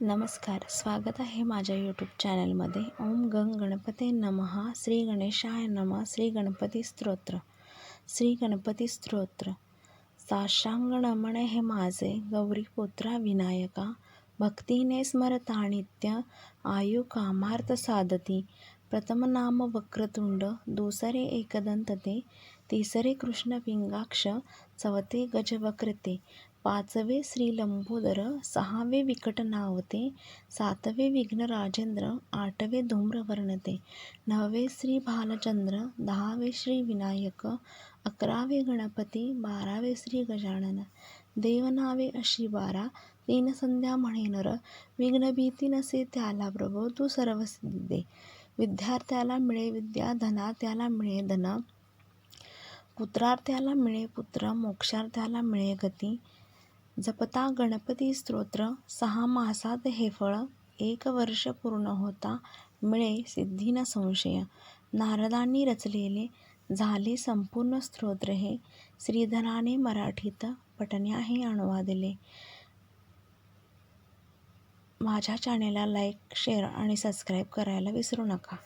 नमस्कार. स्वागत आहे माझ्या यूट्यूब चॅनलमध्ये ओम गंग गणपते नमः. श्री गणेशाय नमः. श्री गणपती स्तोत्र. श्री गणपती स्तोत्र. साशांग नमन हे माझे. गौरीपुत्रा विनायका. भक्तीने स्मरता नित्य आयु कामार्थ साधती. प्रथम नाम वक्रतुंड. दुसरे एकदंतते. तिसरे कृष्ण पिंगाक्ष. चौथे गजवक्रते पाचवे श्री लंबोदर सहावे विकट नावते सातवे विघ्न राजेंद्र आठवे धूम्रवर्णते नववे श्री भालचंद्र दहावे श्री विनायक अकरावे गणपती बारावे श्री गजानन. देवनावे अशी बारा तीन संध्या म्हणे नर विघ्नभीती नसे त्याला प्रभो तू सर्व सिद्धी दे. विद्यार्थ्याला मिळे विद्या धनार्थ्याला मिळे धन. पुत्रार्थ्याला मिळे पुत्र मोक्षार्थ्याला मिळे गती. जपता गणपती स्तोत्र सहा मासात हे फळ एक वर्ष पूर्ण होता मिळे सिद्धी न संशय. नारदांनी रचलेले झाले संपूर्ण स्तोत्र हे श्रीधराने मराठीत पटण्या हे अनुवादले. माझ्या चॅनेलला लाईक शेअर आणि सबस्क्राईब करायला विसरू नका.